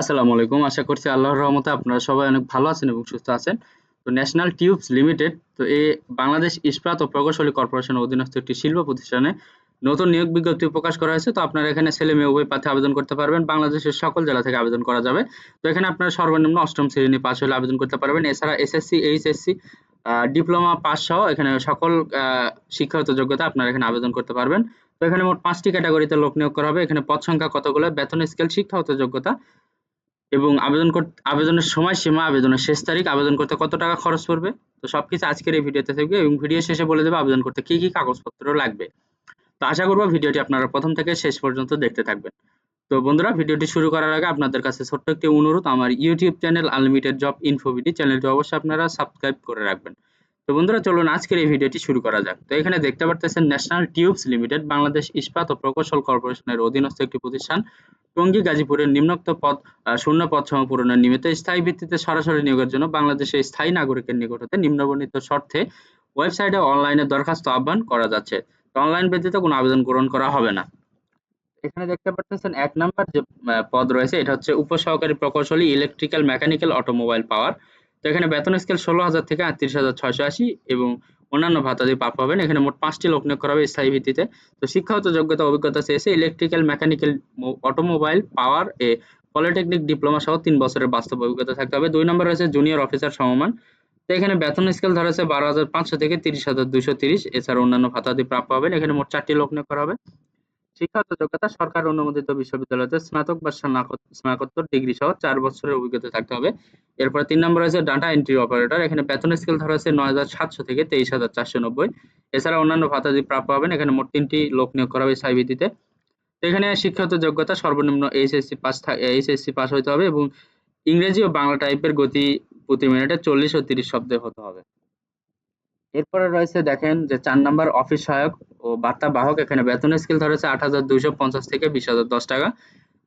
আসসালামু আলাইকুম। আশা করছি আল্লাহর রহমতে আপনারা সবাই অনেক ভালো আছেন এবং সুস্থ আছেন। তো ন্যাশনাল টিউবস লিমিটেড তো এই বাংলাদেশ ইস্পাত ও প্রকৌশলী কর্পোরেশনের অধীনস্থ একটি শিল্প প্রতিষ্ঠানে নতুন নিয়োগ বিজ্ঞপ্তি প্রকাশ করা হয়েছে। তো আপনারা এখানে ছেলে মেয়ে উভয় পাথে আবেদন করতে পারবেন। বাংলাদেশের সকল জেলা থেকে আবেদন করা যাবে। তো এখানে আপনারা সর্বনিম্ন অষ্টম শ্রেণি পাশ হলে আবেদন করতে পারবেন। এছাড়া এসএসসি এইচএসসি ডিপ্লোমা পাস সহ এখানে সকল শিক্ষাগত যোগ্যতা আপনারা এখানে আবেদন করতে পারবেন। তো এখানে মোট পাঁচটি ক্যাটাগরিতে লোক নিয়োগ করা হবে। এখানে পদ সংখ্যা কতগুলো? বেতন স্কেল, শিক্ষাগত যোগ্যতা এবং আবেদন করতে আবেদনের সময়সীমা, আবেদনের শেষ তারিখ, আবেদন করতে কত টাকা খরচ পড়বে? তো সবকিছু আজকের এই ভিডিওতে থাকবে এবং ভিডিও শেষে বলে দেবে আবেদন করতে কি কি কাগজপত্র লাগবে। তো আশা করব ভিডিওটি আপনারা প্রথম থেকে শেষ পর্যন্ত দেখতে থাকবেন। তো বন্ধুরা, ভিডিওটি শুরু করার আগে আপনাদের কাছে ছোট্ট একটি অনুরোধ, আমার YouTube channel unlimited job info BD চ্যানেলটি অবশ্যই আপনারা সাবস্ক্রাইব করে রাখবেন। তো বন্ধুরা, চলুন আজকের এই ভিডিওটি শুরু করা যাক। তো এখানে দেখতে পারতেছেন ন্যাশনাল টিউবস লিমিটেড বাংলাদেশ ইস্পাত ও প্রকৌশল কর্পোরেশনের অধীনস্থ একটি প্রতিষ্ঠান। টঙ্গী গাজীপুরের নিম্নোক্ত পদ শূন্য পদ সম পূরণের নিমিত্ত স্থায়ী ভিত্তিতে সরাসরি নিয়োগের জন্য বাংলাদেশের স্থায়ী নাগরিকের নিকট হতে নিম্নবর্ণিত শর্তে ওয়েবসাইটে অনলাইনে দরখাস্ত আহ্বান করা যাচ্ছে। অনলাইন ব্যতীত কোনো আবেদন গ্রহণ করা হবে না। এখানে দেখতে পাচ্ছেন এক নাম্বার যে পদ রয়েছে, এটা হচ্ছে উপসহকারী প্রকৌশলী ইলেকট্রিক্যাল মেকানিক্যাল অটোমোবাইল পাওয়ার। তো এখানে বেতন স্কেল ষোলো হাজার থেকে আটত্রিশ হাজার ছয়শো আশি এবং অন্যান্য ভাতা দিয়ে প্রাপ্য হবেন। এখানে মোট পাঁচটি লোক নিয়োগ করা হবে স্থায়ী ভিত্তিতে। তো শিক্ষাগত যোগ্যতা, অভিজ্ঞতা শেষে ইলেকট্রিক্যাল মেকানিক্যাল অটোমোবাইল পাওয়ার এ পলিটেকনিক ডিপ্লোমা সহ তিন বছরের বাস্তব অভিজ্ঞতা থাকতে হবে। দুই নম্বর রয়েছে জুনিয়র অফিসার সমমান। তো এখানে বেতন স্কেল ধরা আছে বারো হাজার পাঁচশো থেকে তিরিশ হাজার দুইশো তিরিশ। এছাড়া অন্যান্য ভাতা দিয়ে প্রাপ্য হবেন। এখানে মোট চারটি লোক নিয়োগ করা হবে। শিক্ষাগত যোগ্যতা সরকার অনুমোদিত বিশ্ববিদ্যালয়তে স্নাতক বা স্নাতক- স্নাতকোত্তর ডিগ্রি সহ চার বছরের অভিজ্ঞতা থাকতে হবে। এরপরে তিন নম্বর আছে ডাটা এন্ট্রি অপারেটর। এখানে বেতন স্কেল ধরা আছে নয় হাজার সাতশো থেকে তেইশ হাজার চারশো নব্বই। এছাড়া অন্যান্য ভাতা দিয়ে প্রাপ্য হবেন, এখানে মোট তিনটি লোক নিয়োগ করা হবে ভিত্তিতে এখানে শিক্ষাগত যোগ্যতা সর্বনিম্ন এইচএসসি পাস এইচএসসি পাস হতে হবে এবং ইংরেজি ও বাংলা টাইপের গতি প্রতি মিনিটে চল্লিশ ও তিরিশ শব্দে হতে হবে। এরপরে রয়েছে দেখেন যে চার নাম্বার অফিস সহায়ক ও বার্তা বাহক এখানে বেতন স্কেল ধরেছে আট হাজার দুইশো পঞ্চাশ থেকে বিশ হাজার দশ টাকা।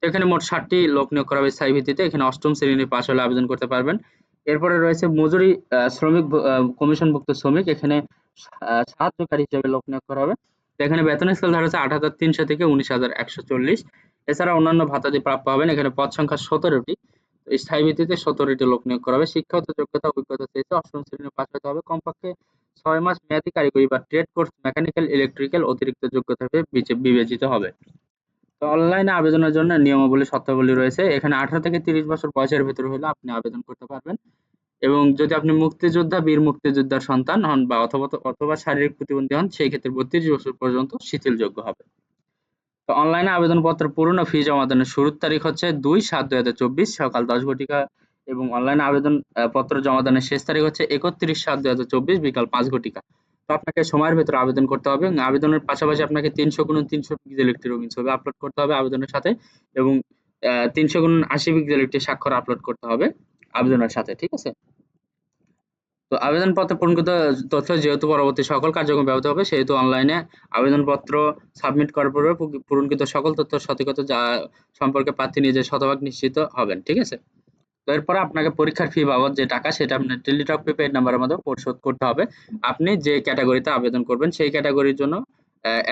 এখানে মোট ষাটটি লোক নিয়োগ করা হবে স্থায়ী ভিত্তিতে। এখানে অষ্টম শ্রেণির পাশ হলে আবেদন করতে পারবেন। এরপরে রয়েছে মজুরি শ্রমিক কমিশনভুক্ত শ্রমিক। এখানে সাহায্যকারী হিসেবে লোক নিয়োগ করা হবে। এখানে বেতন স্কেল ধরেছে আট হাজার তিনশো থেকে উনিশ হাজার একশো চল্লিশ। এছাড়া অন্যান্য ভাতা দিয়ে প্রাপ্য হবেন। এখানে পদ সংখ্যা সতেরোটি। স্থায়ী ভিত্তিতে সতেরোটি লোক নিয়োগ করা হবে। শিক্ষাগত যোগ্যতা অভিজ্ঞতা চেয়েছে অষ্টম শ্রেণির পাশ হতে হবে। কমপক্ষে ছয় মাস মেয়াদি কারিগরি বা ট্রেড কোর্স, মেকানিক্যাল, ইলেকট্রিক্যাল অতিরিক্ত যোগ্যতা বিবেচিত হবে। তো অনলাইনে আবেদনের জন্য নিয়মাবলী, শর্তাবলী রয়েছে। এখানে আঠারো থেকে তিরিশ বছর বয়সের ভিতরে হলে আপনি আবেদন করতে পারবেন। এবং যদি আপনি মুক্তিযোদ্ধা, বীর মুক্তিযোদ্ধার সন্তান হন বা অথবা অথবা শারীরিক প্রতিবন্ধী হন, সেই ক্ষেত্রে বত্রিশ বছর পর্যন্ত শিথিলযোগ্য হবে। তো অনলাইনে আবেদনপত্র পূরণ ও ফি জমা দানের শুরুর তারিখ হচ্ছে দুই সাত দুই হাজার চব্বিশ সকাল দশ ঘটিকা এবং অনলাইনে আবেদন আহ, পত্র জমা দানের শেষ তারিখ হচ্ছে একত্রিশ সাত দুই হাজার চব্বিশ বিকাল পাঁচ ঘটিকা। তো আপনাকে সময়ের ভেতরে আবেদন করতে হবে আবেদনের পাশাপাশি আপনাকে তিনশো গুণ তিনশো পিক্সেল একটি রঙিন ছবি আপলোড করতে হবে আবেদনের সাথে এবং তিনশো গুণ আশি পিক্সেল একটি স্বাক্ষর আপলোড করতে হবে আবেদনের সাথে ঠিক আছে? তো আবেদনপত্র পূরণকৃত তথ্য যেহেতু পরবর্তী সকল কার্যক্রম ব্যবহৃত হবে, সেহেতু অনলাইনে আবেদনপত্র সাবমিট করার পূর্বে পূরণকৃত সকল তথ্য সঠিকতা যা সম্পর্কে প্রার্থী নিজে শতভাগ নিশ্চিত হবেন, ঠিক আছে? তো এরপরে আপনাকে পরীক্ষার ফি বাবদ যে টাকা, সেটা আপনার টেলিটক প্রিপেড নাম্বারের মাধ্যমে পরিশোধ করতে হবে। আপনি যে ক্যাটাগরিতে আবেদন করবেন, সেই ক্যাটাগরির জন্য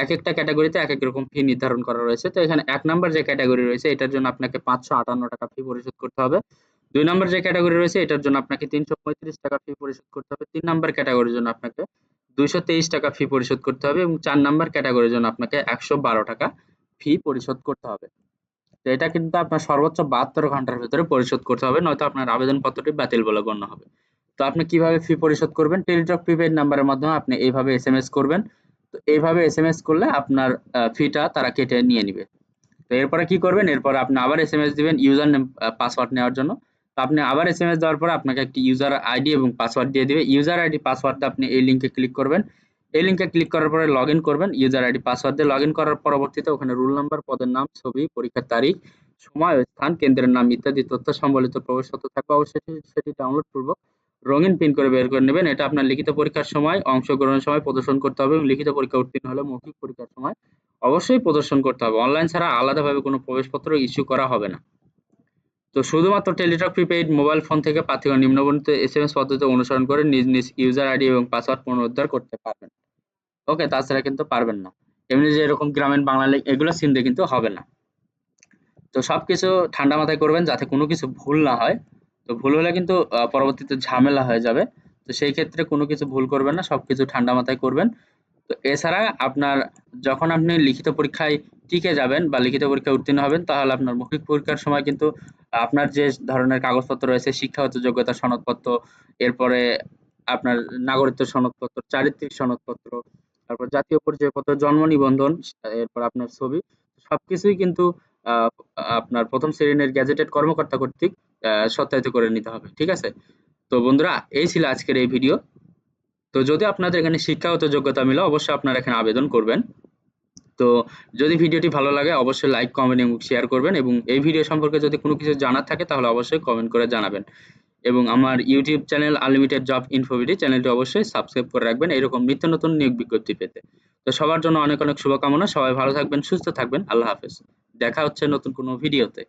এক একটা ক্যাটাগরিতে এক এক রকম ফি নির্ধারণ করা রয়েছে। তো এখানে এক নাম্বার যে ক্যাটাগরি রয়েছে, এটার জন্য আপনাকে পাঁচশো আটান্ন টাকা ফি পরিশোধ করতে হবে। দুই নম্বর যে ক্যাটাগরি রয়েছে, এটার জন্য আপনাকে তিনশো পঁয়ত্রিশ টাকা ফি পরিশোধ করতে হবে। তিন নম্বর ক্যাটাগরির জন্য আপনাকে দুইশো তেইশ টাকা ফি পরিশোধ করতে হবে এবং চার নম্বর ক্যাটাগরির জন্য আপনাকে একশো বারো টাকা ফি পরিশোধ করতে হবে। তো এটা কিন্তু আপনার সর্বোচ্চ বাহাত্তর ঘণ্টার ভিতরে পরিশোধ করতে হবে, নয়তো আপনার আবেদনপত্রটি বাতিল বলে গণ্য হবে। তো আপনি কীভাবে ফি পরিশোধ করবেন? টেলিটক প্রিপেড নাম্বারের মাধ্যমে আপনি এইভাবে এস এম এস করবেন। তো এইভাবে এস এম এস করলে আপনার ফিটা তারা কেটে নিয়ে নিবে। তো এরপরে কি করবেন? এরপর আপনি আবার এস এম এস দিবেন ইউজার নেম পাসওয়ার্ড নেওয়ার জন্য। আপনি আবার এস এম এস দেওয়ার পরে আপনাকে একটি ইউজার আইডি এবং পাসওয়ার্ড দিয়ে দিবে। ইউজার আইডি পাসওয়ার্ডটা আপনি এই লিঙ্কে ক্লিক করবেন। এই লিঙ্কে ক্লিক করার পরে লগ করবেন। ইউজার আইডি পাসওয়ার্ড দিয়ে লগ করার পরবর্তীতে ওখানে রুল নাম্বার পদের নাম, ছবি, পরীক্ষার তারিখ, সময়, স্থান, কেন্দ্রের নাম ইত্যাদি তথ্য, সম্বলিত প্রবেশপত্র থাকবে। অবশ্যই সেটি- ডাউনলোড পূর্বক রঙিন প্রিন্ট করে বের করে নেবেন। এটা আপনার লিখিত পরীক্ষার সময়, অংশগ্রহণের সময় প্রদর্শন করতে হবে এবং লিখিত পরীক্ষা উত্তীর্ণ হলে মৌখিক পরীক্ষার সময় অবশ্যই প্রদর্শন করতে হবে। অনলাইন ছাড়া আলাদাভাবে কোনো প্রবেশপত্র ইস্যু করা হবে না। তো শুধুমাত্র টেলিটক প্রিপেইড মোবাইল ফোন থেকে প্রার্থীগণ নিম্নবর্ণিত এস এম এস পদ্ধতি অনুসরণ করে নিজ নিজ ইউজার আইডি এবং পাসওয়ার্ড পুনরুদ্ধার করতে পারবেন। ওকে তাছাড়া কিন্তু পারবেন না। এমনি যে এরকম গ্রামীণ বাংলা এগুলো দিয়ে কিন্তু হবে না। তো সবকিছু ঠান্ডা মাথায় করবেন যাতে কোনো কিছু ভুল না হয়। তো ভুল হলে কিন্তু পরবর্তীতে ঝামেলা হয়ে যাবে। তো সেই ক্ষেত্রে কোনো কিছু ভুল করবেন না সব কিছু ঠান্ডা মাথায় করবেন। তো এছাড়া আপনার যখন আপনি লিখিত পরীক্ষায় টিকে যাবেন বা লিখিত পরীক্ষায় উত্তীর্ণ হবেন, তাহলে আপনার মৌখিক পরীক্ষার সময় কিন্তু আপনার যে ধরনের কাগজপত্র রয়েছে, শিক্ষাগত যোগ্যতা সনদপত্র, এরপরে আপনার নাগরিকত্ব সনদপত্র, চারিত্রিক সনদপত্র, তারপর জাতীয় পরিচয়পত্র, জন্ম নিবন্ধন, এরপর আপনার ছবি, সবকিছুই কিন্তু আপনার প্রথম শ্রেণির গ্যাজেটেড কর্মকর্তা কর্তৃক সত্যায়িত করে নিতে হবে, ঠিক আছে? তো বন্ধুরা, এই ছিল আজকের এই ভিডিও। তো যদি আপনাদের এখানে শিক্ষাগত যোগ্যতা মিলে, অবশ্যই আপনারা এখানে আবেদন করবেন। তো যদি ভিডিওটি ভালো লাগে, অবশ্যই লাইক কমেন্ট এবং শেয়ার করবেন এবং এই ভিডিও সম্পর্কে যদি কোনো কিছু জানার থাকে, তাহলে অবশ্যই কমেন্ট করে জানাবেন। এবং আমার YouTube channel unlimited job info BD চ্যানেলটি অবশ্যই সাবস্ক্রাইব করে রাখবেন এরকম নিত্য নতুন নিয়োগ বিজ্ঞপ্তি পেতে। তো সবার জন্য অনেক অনেক শুভকামনা, সবাই ভালো থাকবেন, সুস্থ থাকবেন, আল্লাহ হাফেজ। দেখা হচ্ছে নতুন কোনো ভিডিওতে